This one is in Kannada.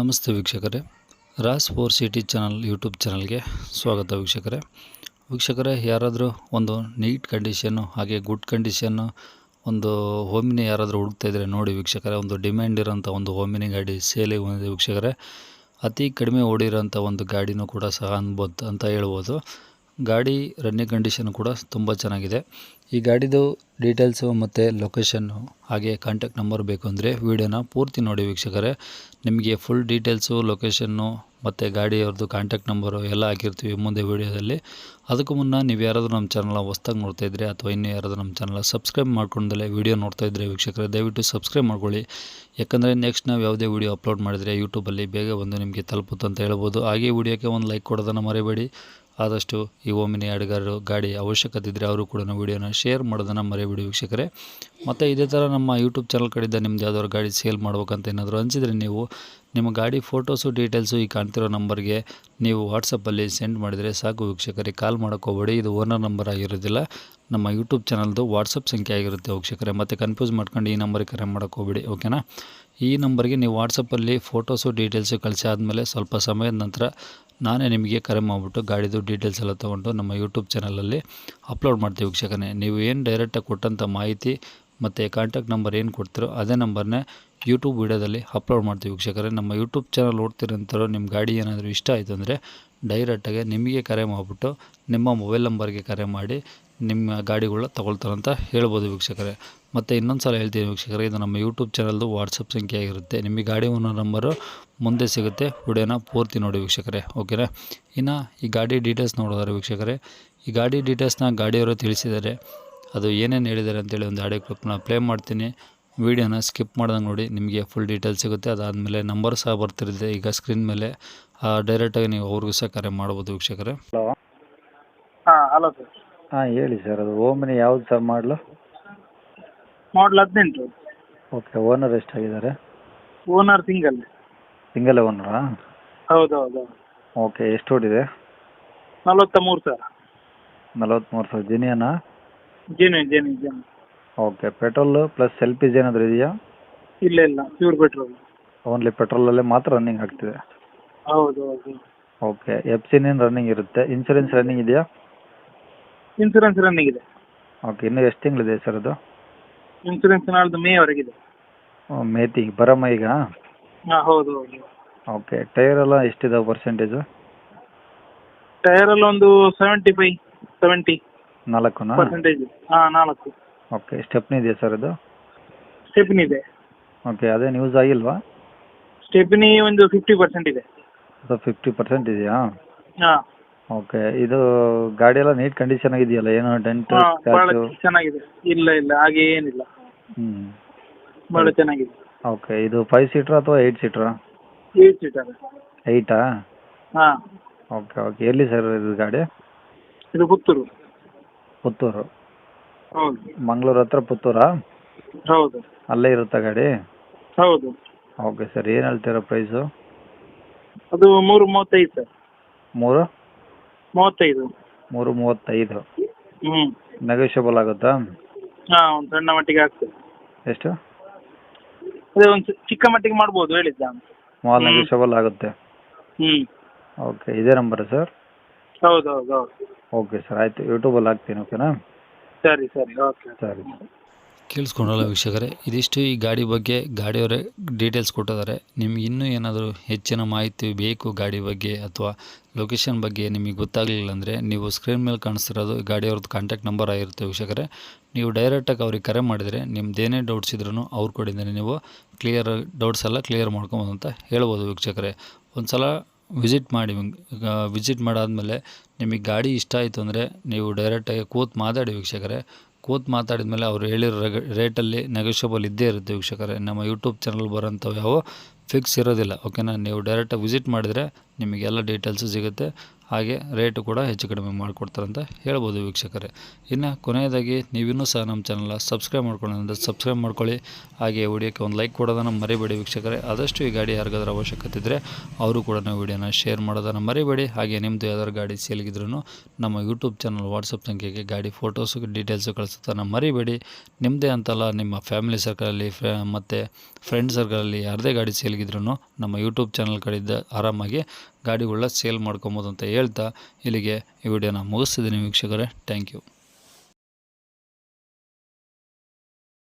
ನಮಸ್ತೆ ವೀಕ್ಷಕರೇ. ರಾಸ್ ಫೋರ್ ಸಿಟಿ ಚಾನಲ್ ಯೂಟ್ಯೂಬ್ ಚಾನಲ್ಗೆ ಸ್ವಾಗತ ವೀಕ್ಷಕರೇ. ವೀಕ್ಷಕರೇ, ಯಾರಾದರೂ ಒಂದು ನೀಟ್ ಕಂಡೀಷನ್ನು ಹಾಗೆ ಗುಡ್ ಕಂಡೀಷನ್ನು ಒಂದು ಹೋಮಿನಿ ಯಾರಾದರೂ ಹುಡುಕ್ತಾ ಇದ್ದರೆ ನೋಡಿ ವೀಕ್ಷಕರೇ, ಒಂದು ಡಿಮ್ಯಾಂಡ್ ಇರೋಂಥ ಒಂದು ಹೋಮಿನಿ ಗಾಡಿ ಸೇಲಿಗೆ ಬಂದಿದೆ ವೀಕ್ಷಕರೇ. ಅತಿ ಕಡಿಮೆ ಓಡಿರೋಂಥ ಒಂದು ಗಾಡಿನೂ ಕೂಡ ಸಹ ಅನ್ಬೋದು ಅಂತ ಹೇಳ್ಬೋದು. ಗಾಡಿ ರನ್ನಿಂಗ್ ಕಂಡೀಷನ್ ಕೂಡ ತುಂಬ ಚೆನ್ನಾಗಿದೆ. ಈ ಗಾಡಿದು ಡೀಟೇಲ್ಸು ಮತ್ತು ಲೊಕೇಶನ್ನು ಹಾಗೆ ಕಾಂಟ್ಯಾಕ್ಟ್ ನಂಬರ್ ಬೇಕು ಅಂದರೆ ವೀಡಿಯೋನ ಪೂರ್ತಿ ನೋಡಿ ವೀಕ್ಷಕರೇ. ನಿಮಗೆ ಫುಲ್ ಡೀಟೇಲ್ಸು ಲೊಕೇಶನ್ನು ಮತ್ತು ಗಾಡಿಯವ್ರದ್ದು ಕಾಂಟ್ಯಾಕ್ಟ್ ನಂಬರು ಎಲ್ಲ ಹಾಕಿರ್ತೀವಿ ಮುಂದೆ ವೀಡಿಯೋದಲ್ಲಿ. ಅದಕ್ಕೂ ಮುನ್ನ ನೀವು ಯಾರಾದರೂ ನಮ್ಮ ಚಾನಲ್ ಹೊಸ್ದಾಗಿ ನೋಡ್ತಾ ಇದ್ದರೆ ಅಥವಾ ಇನ್ನೂ ಯಾರಾದರೂ ನಮ್ಮ ಚಾನಲ್ ಸಬ್ಸ್ಕ್ರೈಬ್ ಮಾಡ್ಕೊಂಡಲೇ ವೀಡಿಯೋ ನೋಡ್ತಾ ಇದ್ದರೆ ವೀಕ್ಷಕರೇ, ದಯವಿಟ್ಟು ಸಬ್ಸ್ಕ್ರೈಬ್ ಮಾಡ್ಕೊಳ್ಳಿ. ಯಾಕಂದರೆ ನೆಕ್ಸ್ಟ್ ನಾವು ಯಾವುದೇ ವೀಡಿಯೋ ಅಪ್ಲೋಡ್ ಮಾಡಿದರೆ ಯೂಟ್ಯೂಬಲ್ಲಿ ಬೇಗ ಬಂದು ನಿಮಗೆ ತಲುಪುತ್ತಂತ ಹೇಳ್ಬೋದು. ಹಾಗೆ ವೀಡಿಯೋಕ್ಕೆ ಒಂದು ಲೈಕ್ ಕೊಡೋದನ್ನು ಮರಿಬೇಡಿ. ಆದಷ್ಟು ಈ ಓಮಿನಿ ಅಡುಗಾರರು ಗಾಡಿ ಅವಶ್ಯಕತೆ ಇದ್ದರೆ ಅವರು ಕೂಡ ವೀಡಿಯೋನ ಶೇರ್ ಮಾಡೋದನ್ನು ವಿಡಿಯೋ ವೀಕ್ಷಕರೇ. ಮತ್ತು ಇದೇ ಥರ ನಮ್ಮ ಯೂಟ್ಯೂಬ್ ಚಾನಲ್ ಕಡೆಯಿಂದ ನಿಮ್ದು ಯಾವ್ದಾದ್ರು ಗಾಡಿ ಸೇಲ್ ಮಾಡ್ಬೇಕಂತ ಏನಾದರೂ ಅನಿಸಿದರೆ ನೀವು ನಿಮ್ಮ ಗಾಡಿ ಫೋಟೋಸು, ಡೀಟೇಲ್ಸು ಈ ಕಾಣ್ತಿರೋ ನಂಬರ್ಗೆ ನೀವು ವಾಟ್ಸಪ್ಪಲ್ಲಿ ಸೆಂಡ್ ಮಾಡಿದರೆ ಸಾಕು ವೀಕ್ಷಕರಿಗೆ ಕಾಲ್ ಮಾಡ್ಕೋಬೇಡಿ ಹೋಗಬೇಡಿ ಇದು ಓನರ್ ನಂಬರ್ ಆಗಿರೋದಿಲ್ಲ. ನಮ್ಮ ಯೂಟ್ಯೂಬ್ ಚಾನಲ್ದು ವಾಟ್ಸಪ್ ಸಂಖ್ಯೆ ಆಗಿರುತ್ತೆ ವೀಕ್ಷಕರೇ. ಮತ್ತು ಕನ್ಫ್ಯೂಸ್ ಮಾಡ್ಕೊಂಡು ಈ ನಂಬರ್ಗೆ ಕರೆ ಮಾಡ್ಕೋಬೇಡಿ ಹೋಗಬೇಡಿ, ಓಕೆನಾ? ಈ ನಂಬರ್ಗೆ ನೀವು ವಾಟ್ಸಪ್ಪಲ್ಲಿ ಫೋಟೋಸು, ಡೀಟೇಲ್ಸು ಕಳಿಸಿ ಆದಮೇಲೆ ಸ್ವಲ್ಪ ಸಮಯದ ನಂತರ ನಾನೇ ನಿಮಗೆ ಕರೆ ಮಾಡಿಬಿಟ್ಟು ಗಾಡಿದು ಡೀಟೇಲ್ಸ್ ಎಲ್ಲ ತೊಗೊಂಡು ನಮ್ಮ ಯೂಟ್ಯೂಬ್ ಚಾನಲಲ್ಲಿ ಅಪ್ಲೋಡ್ ಮಾಡ್ತೀವಿ ವೀಕ್ಷಕನೇ ನೀವು ಏನು ಡೈರೆಕ್ಟಾಗಿ ಕೊಟ್ಟಂಥ ಮಾಹಿತಿ ಮತ್ತು ಕಾಂಟ್ಯಾಕ್ಟ್ ನಂಬರ್ ಏನು ಕೊಡ್ತೀರೋ ಅದೇ ನಂಬರ್ನೇ ಯೂಟ್ಯೂಬ್ ವೀಡಿಯೋದಲ್ಲಿ ಅಪ್ಲೋಡ್ ಮಾಡ್ತೀವಿ ವೀಕ್ಷಕರೇ. ನಮ್ಮ ಯೂಟ್ಯೂಬ್ ಚಾನಲ್ ನೋಡ್ತಿರೋಂಥವ್ರು ನಿಮ್ಮ ಗಾಡಿ ಏನಾದರೂ ಇಷ್ಟ ಆಯಿತು ಅಂದರೆ ಡೈರೆಕ್ಟಾಗಿ ನಿಮಗೆ ಕರೆ ಮಾಡಿಬಿಟ್ಟು ನಿಮ್ಮ ಮೊಬೈಲ್ ನಂಬರ್ಗೆ ಕರೆ ಮಾಡಿ ನಿಮ್ಮ ಗಾಡಿಗಳನ್ನ ಅಂತ ಹೇಳ್ಬೋದು ವೀಕ್ಷಕರೇ. ಮತ್ತು ಇನ್ನೊಂದು ಸಲ ಹೇಳ್ತೀನಿ ವೀಕ್ಷಕರೇ, ಇದು ನಮ್ಮ ಯೂಟ್ಯೂಬ್ ಚಾನಲ್ದು ವಾಟ್ಸಪ್ ಸಂಖ್ಯೆ ಆಗಿರುತ್ತೆ. ನಿಮಗೆ ಗಾಡಿ ಓನರ್ ನಂಬರು ಮುಂದೆ ಸಿಗುತ್ತೆ. ವಿಡಿಯೋನ ಪೂರ್ತಿ ನೋಡಿ ವೀಕ್ಷಕರೇ ಓಕೆನಾ ಇನ್ನು ಈ ಗಾಡಿ ಡೀಟೇಲ್ಸ್ ನೋಡೋದಾರೆ ವೀಕ್ಷಕರೇ, ಈ ಗಾಡಿ ಡೀಟೇಲ್ಸ್ನ ಗಾಡಿಯವರು ತಿಳಿಸಿದ್ದಾರೆ. ಅದು ಏನೇನು ಹೇಳಿದ್ದಾರೆ ಅಂತೇಳಿ ಒಂದು ಆಡಿಯೋ ಕ್ಲಿಪ್ನ ಪ್ಲೇ ಮಾಡ್ತೀನಿ. ವೀಡಿಯೋನ ಸ್ಕಿಪ್ ಮಾಡ್ದಂಗೆ ನೋಡಿ ನಿಮಗೆ ಫುಲ್ ಡೀಟೇಲ್ಸ್ ಸಿಗುತ್ತೆ. ಅದಾದಮೇಲೆ ನಂಬರ್ ಸಹ ಬರ್ತಿರುತ್ತೆ. ಈಗ ಸ್ಕ್ರೀನ್ ಮೇಲೆ ಡೈರೆಕ್ಟಾಗಿ ನೀವು ಅವ್ರಿಗೂ ಸಹ ಕರೆ ಮಾಡ್ಬೋದು ವೀಕ್ಷಕರೇ. ಹಲೋ ಹಾಂ ಹಲೋ ಸರ್ ಹಾಂ ಹೇಳಿ ಸರ್ ಅದು ಓಮಿನಿ ಯಾವ್ದು ಸರ್ ಮಾಡಲು ಮಾಡಲ್ ಹದಿನೆಂಟು. ಓಕೆ ಓನರ್ ಎಷ್ಟಾಗಿದ್ದಾರೆ? ಓನರ್ ಸಿಂಗಲ್ ಸಿಂಗಲ್ ಓನರಾ ಹೌದು ಹೌದು ಓಕೆ ಎಷ್ಟು ಓಡಿದೆ? ನಲವತ್ತ ಮೂರು ಸರ್ ನಲವತ್ತ್ಮೂರು ಸಾವಿರ ಜಿನಿಯನಾ genuine genuine genuine okay petrol plus L P G ಏನಾದರೂ ಇದೆಯಾ? ಇಲ್ಲ ಇಲ್ಲ ಪ್ಯೂರ್ ಪೆಟ್ರೋಲ್ ಓನ್ಲಿ ಪೆಟ್ರೋಲಲ್ಲೇ ಮಾತ್ರ ರನ್ನಿಂಗ್ ಆಗ್ತಿದೆ. ಹೌದು ಹೌದು. ಓಕೆ ಎಫ್ ಸಿನೇನು ರನ್ನಿಂಗ್ ಇರುತ್ತೆ. ಇನ್ಸೂರೆನ್ಸ್ ರನ್ನಿಂಗ್ ಇದೆಯಾ? ಇನ್ಸೂರೆನ್ಸ್ ರನ್ನಿಂಗ್ ಇದೆ. ಓಕೆ ಇನ್ನೂ ಎಷ್ಟು ತಿಂಗಳಿದೆ ಸರ್ ಅದು? ಇನ್ಸೂರೆನ್ಸ್ ನಾಳ್ದು ಮೇವರೆಗಿದೆ ಮೇ ತಿಂಗ್ ಬರಮ್ಮ ಈಗ? ಹಾಂ ಹೌದು ಹೌದು. ಓಕೆ ಟೈರ್ ಎಲ್ಲ ಎಷ್ಟಿದಾವೆ ಪರ್ಸೆಂಟೇಜು ಟೈರಲ್ಲಿ ಒಂದು ಸೆವೆಂಟಿ ಫೈವ್ ಸೆವೆಂಟಿ ನಾಲ್ಕು ಪರ್ಸೆಂಟೇಜ್ ಹಾಂ ನಾಲ್ಕು. ಓಕೆ ಸ್ಟೆಪ್ನಿ ಇದೆಯಾ ಸರ್ ಅದು? ಸ್ಟೆಪ್ನಿ ಇದೆ. ಓಕೆ ಅದೇನು ಯೂಸ್ ಆಗಿಲ್ವಾ? ಸ್ಟೆಪ್ನಿ ಒಂದು ಫಿಫ್ಟಿ ಪರ್ಸೆಂಟ್ ಇದೆ. ಅದು ಫಿಫ್ಟಿ ಪರ್ಸೆಂಟ್ ಇದೆಯಾ? ಹಾಂ. ಓಕೆ ಇದು ಗಾಡಿ ಎಲ್ಲ ನೀಟ್ ಕಂಡೀಷನ್ ಆಗಿದೆಯಲ್ಲ ಏನೋ ಡೆಂಟ್ ಹಾಂ ಭಾಳ ಸ್ಕ್ರಾಚು ಚೆನ್ನಾಗಿದೆ. ಇಲ್ಲ ಇಲ್ಲ ಹಾಗೆ ಏನಿಲ್ಲ. ಹ್ಞೂ ಭಾಳ ಚೆನ್ನಾಗಿದೆ. ಓಕೆ ಇದು ಫೈವ್ ಸೀಟ್ರಾ ಅಥವಾ ಏಯ್ಟ್ ಸೀಟ್ರಾ ಏಟ್ ಸೀಟರ್ ಏಯ್ಟಾ ಹಾಂ. ಓಕೆ ಓಕೆ ಎಲ್ಲಿ ಸರ್ ಇದು ಗಾಡಿ? ಇದು ಪುತ್ತೂರು. ಪುತ್ತೂರು. ಹೌದು. ಮಂಗಳೂರು ಹತ್ರ ಪುತ್ತೂರಾ? ಹೌದು. ಅಲ್ಲೇ ಇರುತ್ತ ಗಾಡಿ? ಹೌದು. ಓಕೆ ಸರ್ ಏನ್ ಹೇಳ್ತೀರಾ ಪ್ರೈಸು ಅದು ಮೂರು ಮೂವತ್ತೈದು ಸರ್ ಮೂರು? ಮೂವತ್ತೈದು. ಮೂರು ಮೂವತ್ತೈದು. ಹ್ಞೂ ನೆಗೋಷಿಯಬಲ್ ಆಗುತ್ತಾ? ಹಾ ಒಂದು ಸಣ್ಣ ಮಟ್ಟಿಗೆ ಆಗ್ತದೆ. ಎಷ್ಟು? ಅದೇ ಒಂದು ಚಿಕ್ಕ ಮಟ್ಟಿಗೆ ಮಾಡ್ಬೋದು ಹೇಳಿದ್ದ ಮಾಲ್. ನೆಗೋಷಿಯಬಲ್ ಆಗುತ್ತೆ. ಹ್ಮ್. ಓಕೆ ಇದೇ ನಂಬರ್ ಸರ್ ಹೌದು ಹೌದು ಹೌದು. ಓಕೆ ಸರ್ ಆಯಿತು ಯೂಟ್ಯೂಬಲ್ಲಿ ಹಾಕ್ತೀನಿ ಓಕೆನಾ ಸರಿ ಸರಿ ಓಕೆ. ಸರಿ. ಕೇಳಿಸ್ಕೊಂಡಲ್ಲ ವೀಕ್ಷಕರೇ ಇದಿಷ್ಟು ಈ ಗಾಡಿ ಬಗ್ಗೆ ಗಾಡಿಯವರೇ ಡೀಟೇಲ್ಸ್ ಕೊಟ್ಟಿದ್ದಾರೆ. ನಿಮ್ಗೆ ಇನ್ನೂ ಏನಾದರೂ ಹೆಚ್ಚಿನ ಮಾಹಿತಿ ಬೇಕು ಗಾಡಿ ಬಗ್ಗೆ ಅಥವಾ ಲೊಕೇಶನ್ ಬಗ್ಗೆ ನಿಮಗೆ ಗೊತ್ತಾಗಲಿಲ್ಲ ಅಂದರೆ ನೀವು ಸ್ಕ್ರೀನ್ ಮೇಲೆ ಕಾಣಿಸ್ತಿರೋದು ಗಾಡಿಯವ್ರದ್ದು ಕಾಂಟ್ಯಾಕ್ಟ್ ನಂಬರ್ ಆಗಿರುತ್ತೆ ವೀಕ್ಷಕರೇ. ನೀವು ಡೈರೆಕ್ಟಾಗಿ ಅವ್ರಿಗೆ ಕರೆ ಮಾಡಿದರೆ ನಿಮ್ದೇನೇ ಡೌಟ್ಸ್ ಇದ್ರೂ ಅವ್ರ ಕಡೆಯಿಂದ ನೀವು ಕ್ಲಿಯರ್ ಡೌಟ್ಸ್ ಎಲ್ಲ ಕ್ಲಿಯರ್ ಮಾಡ್ಕೊಬೋದು ಅಂತ ಹೇಳ್ಬೋದು ವೀಕ್ಷಕರೇ. ಒಂದು ಸಲ ವಿಸಿಟ್ ಮಾಡಿ ವಿಸಿಟ್ ಮಾಡಾದಮೇಲೆ ನಿಮಗೆ ಗಾಡಿ ಇಷ್ಟ ಆಯಿತು ಅಂದರೆ ನೀವು ಡೈರೆಕ್ಟಾಗಿ ಕೂತು ಮಾತಾಡಿ ವೀಕ್ಷಕರೇ. ಕೂತು ಮಾತಾಡಿದ ಮೇಲೆ ಅವ್ರು ಹೇಳಿರೋ ರೇಟಲ್ಲಿ ನೆಗೋಷಿಯಬಲ್ ಇದ್ದೇ ಇರುತ್ತೆ ವೀಕ್ಷಕರೇ. ನಮ್ಮ ಯೂಟ್ಯೂಬ್ ಚಾನಲ್ ಬರೋಂಥವು ಯಾವ ಫಿಕ್ಸ್ ಇರೋದಿಲ್ಲ ಓಕೆನಾ ನೀವು ಡೈರೆಕ್ಟಾಗಿ ವಿಸಿಟ್ ಮಾಡಿದರೆ ನಿಮಗೆಲ್ಲ ಡೀಟೇಲ್ಸು ಸಿಗುತ್ತೆ. ಹಾಗೆ ರೇಟು ಕೂಡ ಹೆಚ್ಚು ಕಡಿಮೆ ಮಾಡಿಕೊಡ್ತಾರಂತ ಹೇಳ್ಬೋದು ವೀಕ್ಷಕರೇ. ಇನ್ನು ಕೊನೆಯದಾಗಿ ನೀವಿನ್ನೂ ಸಹ ನಮ್ಮ ಚಾನಲ್ನ ಸಬ್ಸ್ಕ್ರೈಬ್ ಮಾಡ್ಕೊಳ್ಳೋದ್ರಿಂದ ಸಬ್ಸ್ಕ್ರೈಬ್ ಮಾಡ್ಕೊಳ್ಳಿ. ಹಾಗೆ ವಿಡಿಯೋಕ್ಕೆ ಒಂದು ಲೈಕ್ ಕೊಡೋದನ್ನು ಮರಿಬೇಡಿ ವೀಕ್ಷಕರೇ. ಆದಷ್ಟು ಈ ಗಾಡಿ ಯಾರಿಗಾದ್ರೂ ಅವಶ್ಯಕತೆ ಇದ್ದರೆ ಅವರು ಕೂಡ ನಾವು ವಿಡಿಯೋನ ಶೇರ್ ಮಾಡೋದನ್ನು ಮರಿಬೇಡಿ. ಹಾಗೆ ನಿಮ್ಮದು ಯಾವ್ದಾದ್ರು ಗಾಡಿ ಸೇಲ್ಗಿದ್ರೂ ನಮ್ಮ ಯೂಟ್ಯೂಬ್ ಚಾನಲ್ ವಾಟ್ಸಪ್ ಸಂಖ್ಯೆಗೆ ಗಾಡಿ ಫೋಟೋಸು ಡೀಟೇಲ್ಸು ಕಳಿಸೋದನ್ನು ಮರಿಬೇಡಿ. ನಿಮ್ಮದೇ ಅಂತಲ್ಲ ನಿಮ್ಮ ಫ್ಯಾಮಿಲಿ ಸರ್ಕಲಲ್ಲಿ ಫ್ರೆ ಮತ್ತು ಫ್ರೆಂಡ್ ಸರ್ಕಲಲ್ಲಿ ಯಾರದೇ ಗಾಡಿ ಸೇಲ್ಗಿದ್ರೂ ನಮ್ಮ ಯೂಟ್ಯೂಬ್ ಚಾನಲ್ ಕಡೆಯಿಂದ ಆರಾಮಾಗಿ ಗಾಡಿಗಳ ಸೇಲ್ ಮಾಡ್ಕೊಬೋದು ಅಂತ ಹೇಳ್ತಾ ಇಲ್ಲಿಗೆ ಈ ವಿಡಿಯೋನ ಮುಗಿಸ್ತಿದ್ದೀನಿ ವೀಕ್ಷಕರೇ. Thank you